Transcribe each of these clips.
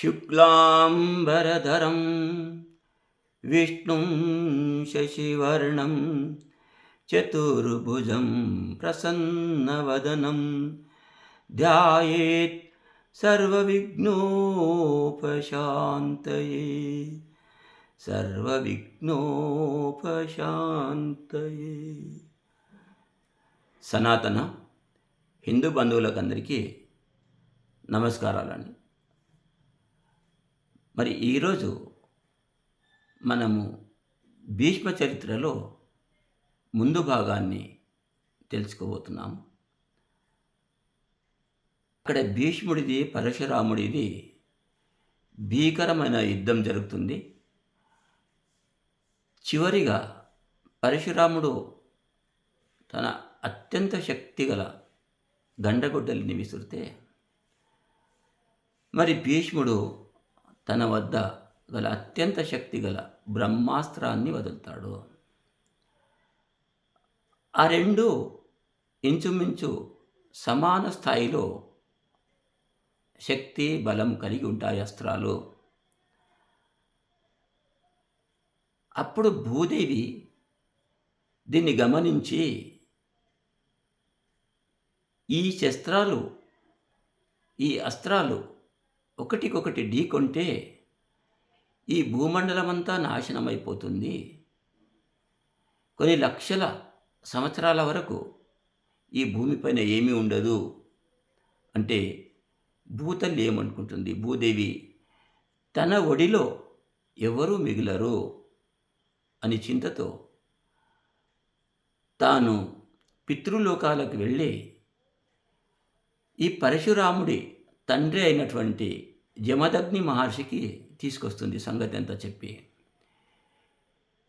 शुक्लाम्बरधरं विष्णुं शशिवर्णं चतुर्भुजं प्रसन्नवदनं ध्यायेत् सर्वविघ्नोपशान्तये సర్వవిఘ్నోపశాంతయే సనాతన హిందూ బంధువులకందరికీ నమస్కారాలండి మరి ఈరోజు మనము భీష్మ చరిత్రలో ముందు భాగాన్ని తెలుసుకోబోతున్నాము. అక్కడ భీష్ముడిది పరశురాముడిది భీకరమైన యుద్ధం జరుగుతుంది. చివరిగా పరశురాముడు తన అత్యంత శక్తిగల గండగొడ్డలిని విసురితే మరి భీష్ముడు తన వద్ద గల అత్యంత శక్తిగల బ్రహ్మాస్త్రాన్ని వదులుతాడు. ఆ రెండు ఇంచుమించు సమాన స్థాయిలో శక్తి బలం కలిగి ఉంటాయి అస్త్రాలు. అప్పుడు భూదేవి దీన్ని గమనించి ఈ శస్త్రాలు ఈ అస్త్రాలు ఒకటికొకటి ఢీకొంటే ఈ భూమండలమంతా నాశనమైపోతుంది. కొన్ని లక్షల సంవత్సరాల వరకు ఈ భూమిపైన ఏమీ ఉండదు. అంటే భూతల్లి ఏమనుకుంటుంది? భూదేవి తన ఒడిలో ఎవరూ మిగిలరు అని చింతతో తాను పితృలోకాలకు వెళ్ళి ఈ పరశురాముడి తండ్రి అయినటువంటి జమదగ్ని మహర్షికి తీసుకొస్తుంది సంగతి అంతా చెప్పి.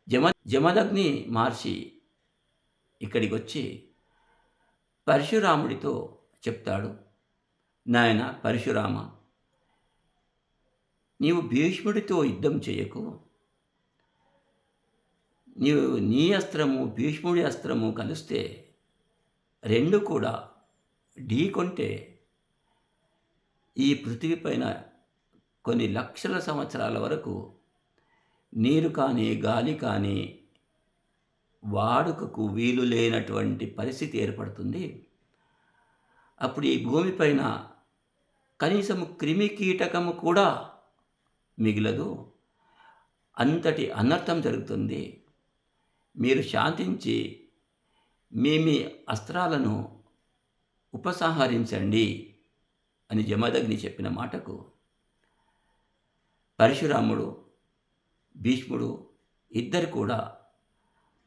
జమ జమదగ్ని మహర్షి ఇక్కడికి వచ్చి పరశురాముడితో చెప్తాడు. నాయన పరశురామ నీవు భీష్ముడితో యుద్ధం చేయకు. నీవు నీ అస్త్రము భీష్ముడి అస్త్రము కలిస్తే రెండు కూడా ఢీకొంటే ఈ పృథివీపైన కొన్ని లక్షల సంవత్సరాల వరకు నీరు కానీ గాలి కానీ వాడుకకు వీలు లేనటువంటి పరిస్థితి ఏర్పడుతుంది. అప్పుడు ఈ భూమిపైన కనీసం క్రిమి కీటకము కూడా మిగిలదు. అంతటి అనర్థం జరుగుతుంది. మీరు శాంతించి మీ మీ అస్త్రాలను ఉపసంహరించండి అని జమదగ్ని చెప్పిన మాటకు పరశురాముడు భీష్ముడు ఇద్దరు కూడా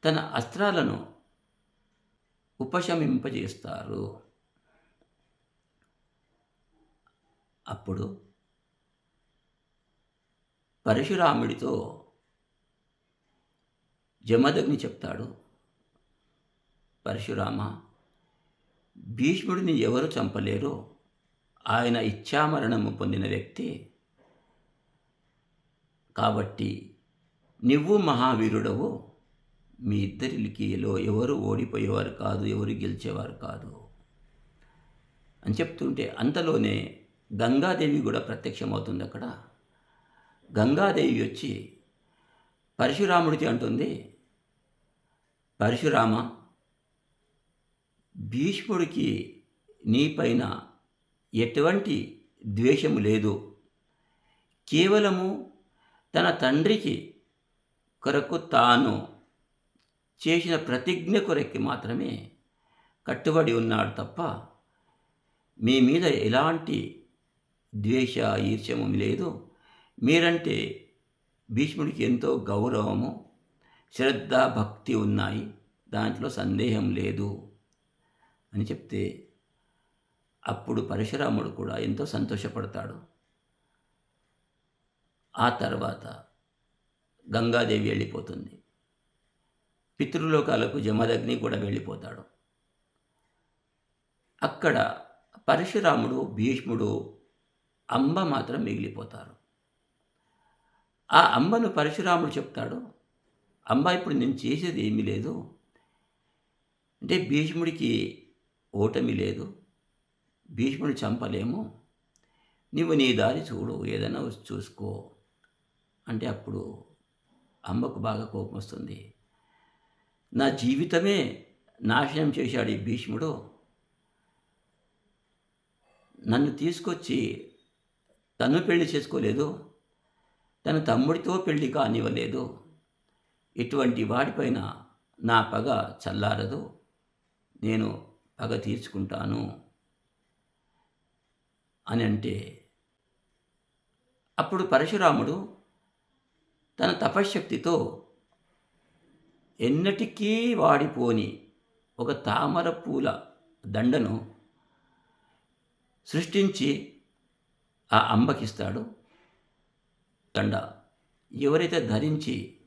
తన అస్త్రాలను ఉపశమింపజేస్తారు. అప్పుడు పరశురాముడితో జమదగ్ని చెప్తాడు పరశురామ భీష్ముడిని ఎవరు చంపలేరు? ఆయన ఇచ్ఛామరణము పొందిన వ్యక్తి కాబట్టి నువ్వు మహావీరుడవు. మీ ఇద్దరికిలో ఎవరు ఓడిపోయేవారు కాదు ఎవరు గెలిచేవారు కాదు అని చెప్తుంటే అంతలోనే గంగాదేవి కూడా ప్రత్యక్షమవుతుంది అక్కడ. గంగాదేవి వచ్చి పరశురాముడికి అంటుంది పరశురామ భీష్ముడికి నీపైన ఎటువంటి ద్వేషము లేదు. కేవలము తన తండ్రికి కొరకు తాను చేసిన ప్రతిజ్ఞ కొరకి మాత్రమే కట్టుబడి ఉన్నాడు తప్ప మీ మీద ఎలాంటి ద్వేష ఈర్ష్యము లేదు. మీరంటే భీష్ముడికి ఎంతో గౌరవము శ్రద్ధ భక్తి ఉన్నాయి. దాంట్లో సందేహం లేదు అని చెప్తే అప్పుడు పరశురాముడు కూడా ఎంతో సంతోషపడతాడు. ఆ తర్వాత గంగాదేవి వెళ్ళిపోతుంది. పితృలోకాలకు జమదగ్ని కూడా వెళ్ళిపోతాడు. అక్కడ పరశురాముడు భీష్ముడు అంబ మాత్రం మిగిలిపోతారు. ఆ అంబను పరశురాముడు చెప్తాడు అంబ ఇప్పుడు నేను చేసేది ఏమీ లేదు. అంటే భీష్ముడికి ఓటమి లేదు. భీష్ముడు చంపలేము. నువ్వు నీ దారి చూడు ఏదైనా చూసుకో. అంటే అప్పుడు అమ్మకు బాగా కోపం వస్తుంది. నా జీవితమే నాశనం చేశాడు ఈ భీష్ముడు. నన్ను తీసుకొచ్చి తను పెళ్ళి చేసుకోలేదు. తన తమ్ముడితో పెళ్ళి కానివ్వలేదు. ఇటువంటి వాడిపైన నా పగ చల్లారదు. నేను పగ తీర్చుకుంటాను అని అంటే అప్పుడు పరశురాముడు తన తపశ్శక్తితో ఎన్నటికీ వాడిపోని ఒక తామర పూల దండను సృష్టించి ఆ అంబకిస్తాడు. దండ ఎవరైతే ధరించి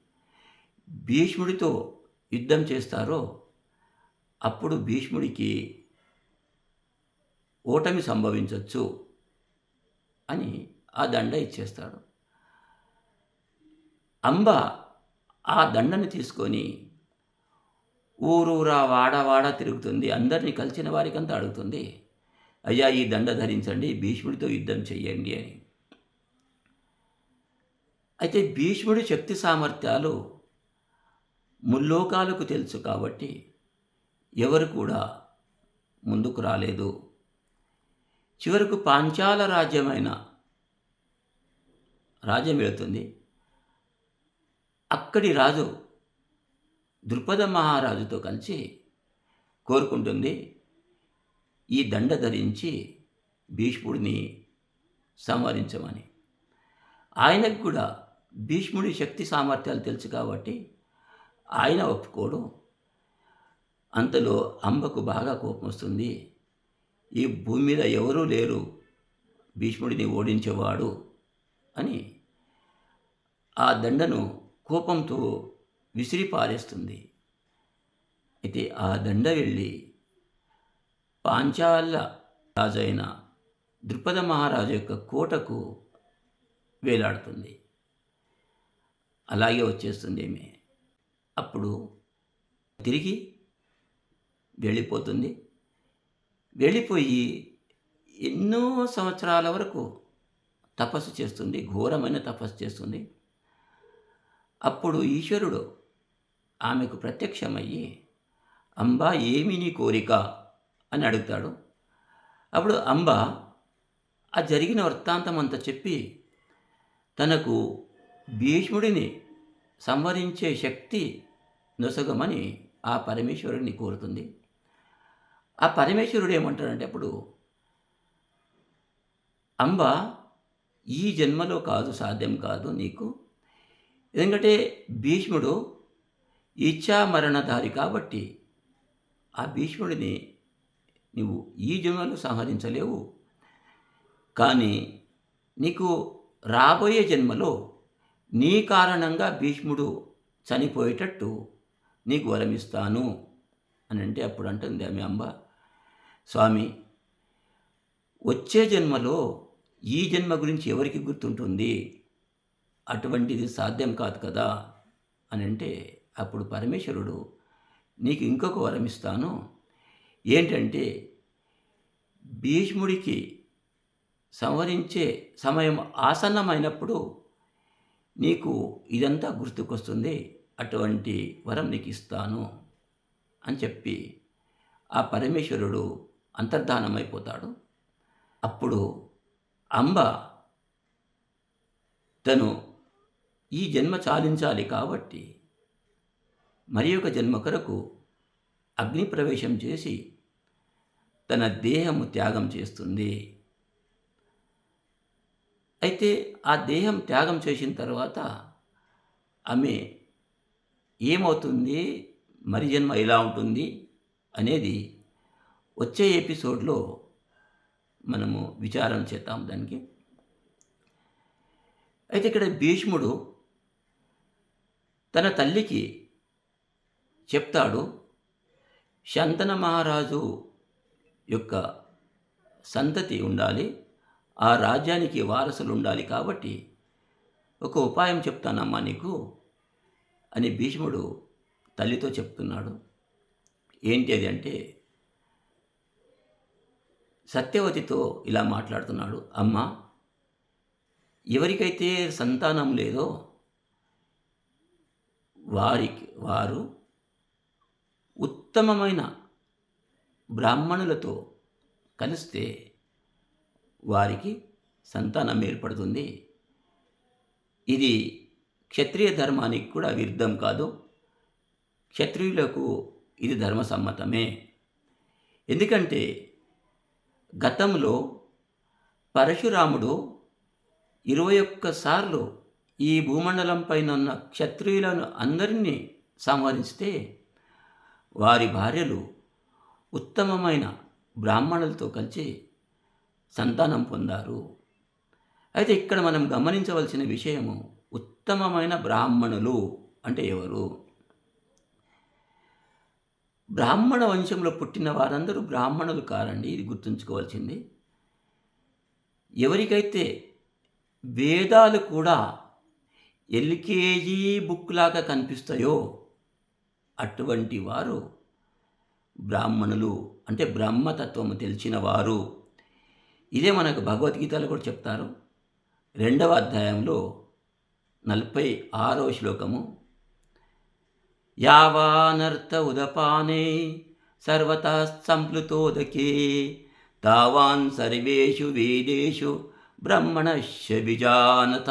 భీష్ముడితో యుద్ధం చేస్తారో అప్పుడు భీష్ముడికి ఓటమి సంభవించవచ్చు అని ఆ దండ ఇచ్చేస్తాడు. అంబ ఆ దండను తీసుకొని ఊరూరా వాడ తిరుగుతుంది. అందరినీ కలిసిన వారికంతా అడుగుతుంది అయ్యా ఈ దండ ధరించండి భీష్ముడితో యుద్ధం చెయ్యండి అని. అయితే భీష్ముడి శక్తి సామర్థ్యాలు ముల్లోకాలకు తెలుసు కాబట్టి ఎవరు కూడా ముందుకు రాలేదు. చివరకు పాంచాల రాజ్యమైన రాజ్యం వెళుతుంది. అక్కడి రాజు దృపద మహారాజుతో కలిసి కోరుకుంటుంది ఈ దండ ధరించి భీష్ముడిని సంహరించమని. ఆయనకు కూడా భీష్ముడి శక్తి సామర్థ్యాలు తెలుసు కాబట్టి ఆయన ఒప్పుకోడు. అంతలో అంబకు బాగా కోపం వస్తుంది. ఈ భూమి మీద ఎవరూ లేరు. భీష్ముడిని ఓడించేవాడు అని ఆ దండను కోపంతో విసిరి పారేస్తుంది అయితే ఆ దండ వెళ్ళి పాంచాల రాజైన ద్రుపద మహారాజు యొక్క కోటకు వేలాడుతుంది. అలాగే వచ్చేస్తుంది ఏమి? అప్పుడు తిరిగి వెళ్ళిపోతుంది. వెళ్ళిపోయి ఎన్నో సంవత్సరాల వరకు తపస్సు చేస్తుంది ఘోరమైన తపస్సు చేస్తుంది. అప్పుడు ఈశ్వరుడు ఆమెకు ప్రత్యక్షమయ్యి అంబా ఏమి నీ కోరిక? అని అడుగుతాడు. అప్పుడు అంబ ఆ జరిగిన వృత్తాంతం అంతా చెప్పి తనకు భీష్ముడిని సంవరించే శక్తి నొసగమని ఆ పరమేశ్వరుడిని కోరుతుంది. ఆ పరమేశ్వరుడు ఏమంటాడంటే అప్పుడు అంబ ఈ జన్మలో కాదు సాధ్యం కాదు నీకు. ఎందుకంటే భీష్ముడు ఇచ్ఛా మరణధారి కాబట్టి ఆ భీష్ముడిని నువ్వు ఈ జన్మలో సంహరించలేవు. కానీ నీకు రాబోయే జన్మలో నీ కారణంగా భీష్ముడు చనిపోయేటట్టు నీకు వరమిస్తాను అని అంటే అప్పుడు అంటుంది ఆమె అంబ స్వామి వచ్చే జన్మలో ఈ జన్మ గురించి ఎవరికి గుర్తుంటుంది? అటువంటిది సాధ్యం కాదు కదా అని అంటే అప్పుడు పరమేశ్వరుడు నీకు ఇంకొక వరం ఇస్తాను. ఏంటంటే భీష్ముడికి సంవరించే సమయం ఆసన్నమైనప్పుడు నీకు ఇదంతా గుర్తుకొస్తుంది. అటువంటి వరం నీకు ఇస్తాను. అని చెప్పి ఆ పరమేశ్వరుడు అంతర్ధానమైపోతాడు. అప్పుడు అంబ తను ఈ జన్మ చాలించాలి కాబట్టి మరి ఒక జన్మ కొరకు అగ్ని ప్రవేశం చేసి తన దేహము త్యాగం చేస్తుంది. అయితే ఆ దేహం త్యాగం చేసిన తర్వాత ఆమె ఏమవుతుంది? మరి జన్మ ఎలా ఉంటుంది? అనేది వచ్చే ఎపిసోడ్లో మనము విచారం చేద్దాం దానికి. అయితే ఇక్కడ భీష్ముడు తన తల్లికి చెప్తాడు శంతన మహారాజు యొక్క సంతతి ఉండాలి ఆ రాజ్యానికి వారసులు ఉండాలి కాబట్టి ఒక ఉపాయం చెప్తానమ్మా నీకు అని భీష్ముడు తల్లితో చెప్తున్నాడు. ఏంటి అది అంటే సత్యవతితో ఇలా మాట్లాడుతున్నాడు అమ్మ ఎవరికైతే సంతానం లేదో వారికి వారు ఉత్తమమైన బ్రాహ్మణులతో కలిస్తే వారికి సంతానం ఏర్పడుతుంది. ఇది క్షత్రియ ధర్మానికి కూడా విరుద్ధం కాదు. క్షత్రియులకు ఇది ధర్మసమ్మతమే ఎందుకంటే గతంలో పరశురాముడు ఇరవై ఒక్కసార్లు ఈ భూమండలంపైనున్న క్షత్రియులను అందరినీ సంహరిస్తే వారి భార్యలు ఉత్తమమైన బ్రాహ్మణులతో కలిసి సంతానం పొందారు. అయితే ఇక్కడ మనం గమనించవలసిన విషయము ఉత్తమమైన బ్రాహ్మణులు అంటే ఎవరు? బ్రాహ్మణ వంశంలో పుట్టిన వారందరూ బ్రాహ్మణులు కారండి ఇది గుర్తుంచుకోవాల్సింది. ఎవరికైతే వేదాలు కూడా ఎల్కేజీ బుక్ లాగా కనిపిస్తాయో అటువంటి వారు బ్రాహ్మణులు అంటే బ్రహ్మతత్వము తెలిసిన వారు. ఇదే మనకు భగవద్గీతలో కూడా చెప్తారు. రెండవ అధ్యాయంలో నలభై ఆరో శ్లోకము. యావానర్థ ఉదపానే సర్వత సంప్లుతోదకే తావాన్ సర్వేషు వేదేషు బ్రహ్మణశ్య విజానత.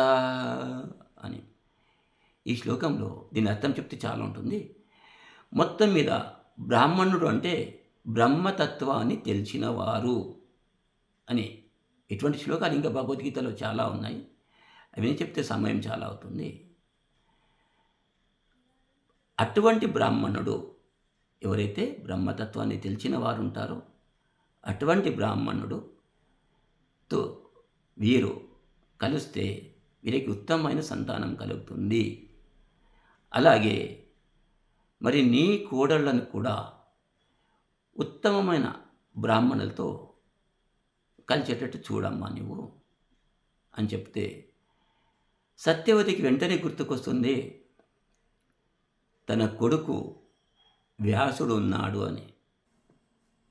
ఈ శ్లోకంలో దీని అర్థం చెప్తే చాలా ఉంటుంది. మొత్తం మీద బ్రాహ్మణుడు అంటే బ్రహ్మతత్వాన్ని తెలిసినవారు అని. ఇటువంటి శ్లోకాలు ఇంకా భగవద్గీతలో చాలా ఉన్నాయి. అవన్నీ చెప్తే సమయం చాలా అవుతుంది. అటువంటి బ్రాహ్మణుడు ఎవరైతే బ్రహ్మతత్వాన్ని తెలిసిన వారు ఉంటారో అటువంటి బ్రాహ్మణుడుతో వీరు కలిస్తే వీరికి ఉత్తమమైన సంతానం కలుగుతుంది. అలాగే మరి నీ కోడళ్ళను కూడా ఉత్తమమైన బ్రాహ్మణులతో కలిసేటట్టు చూడమ్మా నువ్వు అని చెప్తే సత్యవతికి వెంటనే గుర్తుకొస్తుంది తన కొడుకు వ్యాసుడు ఉన్నాడు అని.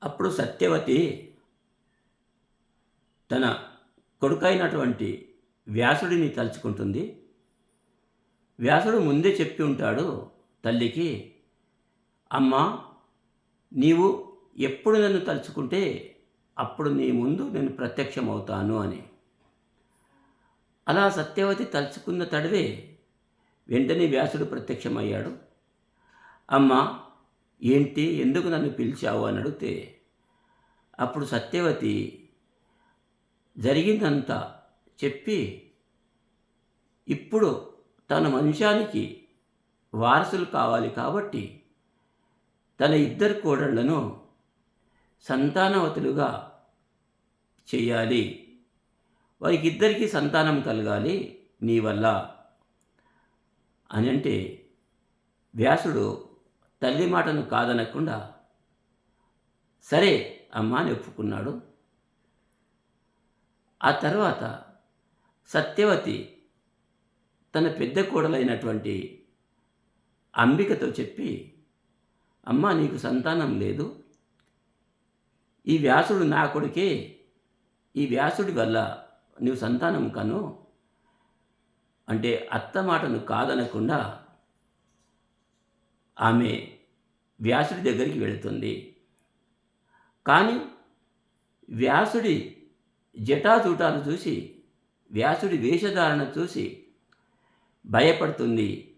అప్పుడు సత్యవతి తన కొడుకైనటువంటి వ్యాసుడిని తలుచుకుంటుంది వ్యాసుడు ముందే చెప్పి ఉంటాడు తల్లికి అమ్మా నీవు ఎప్పుడు నన్ను తలుచుకుంటే అప్పుడు నీ ముందు నేను ప్రత్యక్షమవుతాను అని. అలా సత్యవతి తలుచుకున్న తడివే వెంటనే వ్యాసుడు ప్రత్యక్షమయ్యాడు. అమ్మ ఏంటి ఎందుకు నన్ను పిలిచావు? అని అడిగితే అప్పుడు సత్యవతి జరిగిందంతా చెప్పి ఇప్పుడు తన వంశానికి వారసులు కావాలి కాబట్టి తన ఇద్దరు కోడళ్ళను సంతానవతులుగా చేయాలి. వారికి ఇద్దరికీ సంతానం కలగాలి. నీ వల్ల. అని అంటే వ్యాసుడు తల్లి మాటను కాదనకుండా సరే అమ్మా అని ఒప్పుకున్నాడు. ఆ తర్వాత సత్యవతి తన పెద్ద కోడలైనటువంటి అంబికతో చెప్పి అమ్మా నీకు సంతానం లేదు. ఈ వ్యాసుడు నా కొడుకే. ఈ వ్యాసుడి వల్ల నీవు సంతానం కను. అంటే అత్త మాటను కాదనకుండా ఆమె వ్యాసుడి దగ్గరికి వెళుతుంది. కానీ వ్యాసుడి జటాజూటాలు చూసి వ్యాసుడి వేషధారణ చూసి భయపడుతుంది.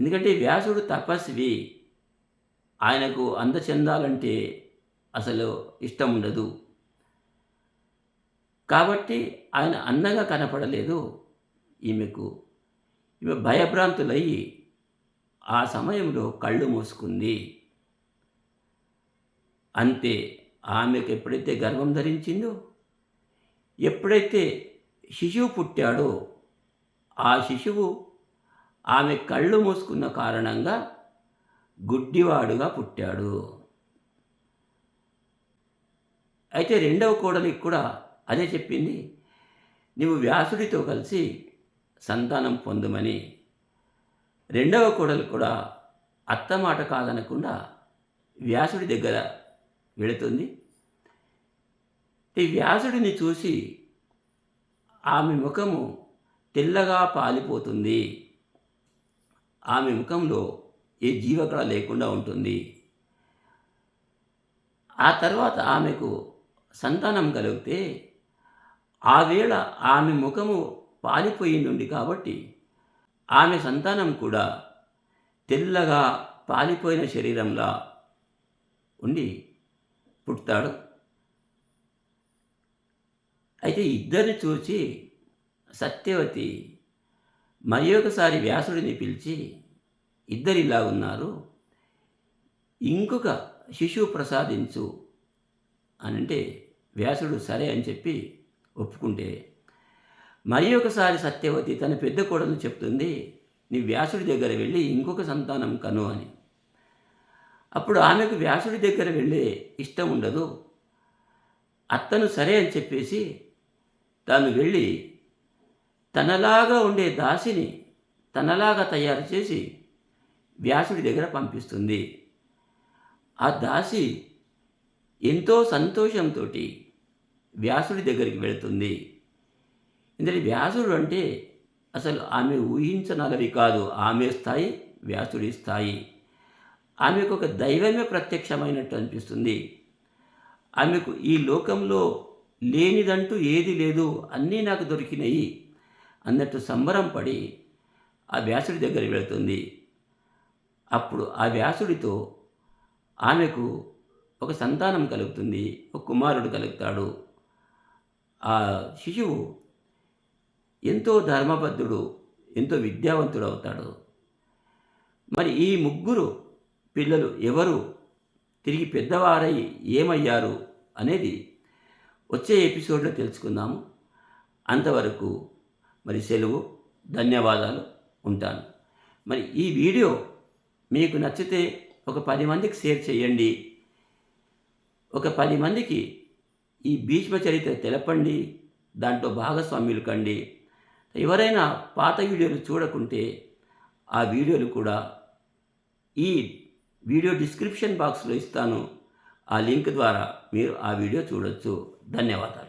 ఎందుకంటే వ్యాసుడు తపస్వి. ఆయనకు అందచెందాలంటే అసలు ఇష్టం ఉండదు. కాబట్టి ఆయన అందంగా కనపడలేదు ఈమెకు. ఈమె భయభ్రాంతులయ్యి ఆ సమయంలో కళ్ళు మూసుకుంది. అంతే ఆమెకు ఎప్పుడైతే గర్వం ధరించిందో ఎప్పుడైతే శిశువు పుట్టాడో ఆ శిశువు ఆమె కళ్ళు మూసుకున్న కారణంగా గుడ్డివాడుగా పుట్టాడు. అయితే రెండవ కోడలికి కూడా అదే చెప్పింది నువ్వు వ్యాసుడితో కలిసి సంతానం పొందమని. రెండవ కోడలు కూడా అత్త మాట కాదనకుండా వ్యాసుడి దగ్గర వెళుతుంది. ఈ వ్యాసుడిని చూసి ఆమె ముఖము తెల్లగా పాలిపోతుంది. ఆమె ముఖంలో ఏ జీవకళ లేకుండా ఉంటుంది. ఆ తర్వాత ఆమెకు సంతానం కలిగితే ఆ వేళ ఆమె ముఖము పాలిపోయిండుండి కాబట్టి ఆమె సంతానం కూడా తెల్లగా పాలిపోయిన శరీరంలా ఉండి పుడతాడు. అయితే ఇద్దరిని చూసి సత్యవతి మరి ఒకసారి వ్యాసుడిని పిలిచి ఇద్దరు ఇలా ఉన్నారు. ఇంకొక శిశువు ప్రసాదించు అని అంటే వ్యాసుడు సరే అని చెప్పి ఒప్పుకుంటే మరి ఒకసారి సత్యవతి తన పెద్ద కోడలు చెప్తుంది నీ వ్యాసుడి దగ్గర వెళ్ళి ఇంకొక సంతానం కను అని. అప్పుడు ఆమెకు వ్యాసుడి దగ్గర వెళ్ళే ఇష్టం ఉండదు. అత్తను సరే అని చెప్పేసి తాను వెళ్ళి తనలాగా ఉండే దాసిని తనలాగా తయారు చేసి వ్యాసుడి దగ్గర పంపిస్తుంది. ఆ దాసి ఎంతో సంతోషంతో వ్యాసుడి దగ్గరికి వెళుతుంది. ఎందుకంటే వ్యాసుడు అంటే అసలు ఆమె ఊహించనలవి కాదు. ఆమె స్థాయి వ్యాసుడి స్థాయి. ఆమెకు ఒక దైవమే ప్రత్యక్షమైనట్టు అనిపిస్తుంది. ఆమెకు ఈ లోకంలో లేనిదంటూ ఏది లేదు. అన్నీ నాకు దొరికినాయి. అన్నట్టు సంబరం పడి ఆ వ్యాసుడి దగ్గర వెళుతుంది. అప్పుడు ఆ వ్యాసుడితో ఆమెకు ఒక సంతానం కలుగుతుంది ఒక కుమారుడు కలుగుతాడు. ఆ శిశువు ఎంతో ధర్మబద్ధుడు ఎంతో విద్యావంతుడు అవుతాడు. మరి ఈ ముగ్గురు పిల్లలు ఎవరు? తిరిగి పెద్దవారై ఏమయ్యారు అనేది వచ్చే ఎపిసోడ్లో తెలుసుకుందాము. అంతవరకు మరి సెలవు ధన్యవాదాలు ఉంటాను. మరి ఈ వీడియో మీకు నచ్చితే ఒక పది మందికి షేర్ చేయండి. ఒక పది మందికి ఈ భీష్మ చరిత్ర తెలపండి. దాంట్లో భాగస్వామ్యులు కండి. ఎవరైనా పాత వీడియోలు చూడకుంటే ఆ వీడియోలు కూడా ఈ వీడియో డిస్క్రిప్షన్ బాక్స్లో ఇస్తాను. ఆ లింక్ ద్వారా మీరు ఆ వీడియో చూడొచ్చు. ధన్యవాదాలు.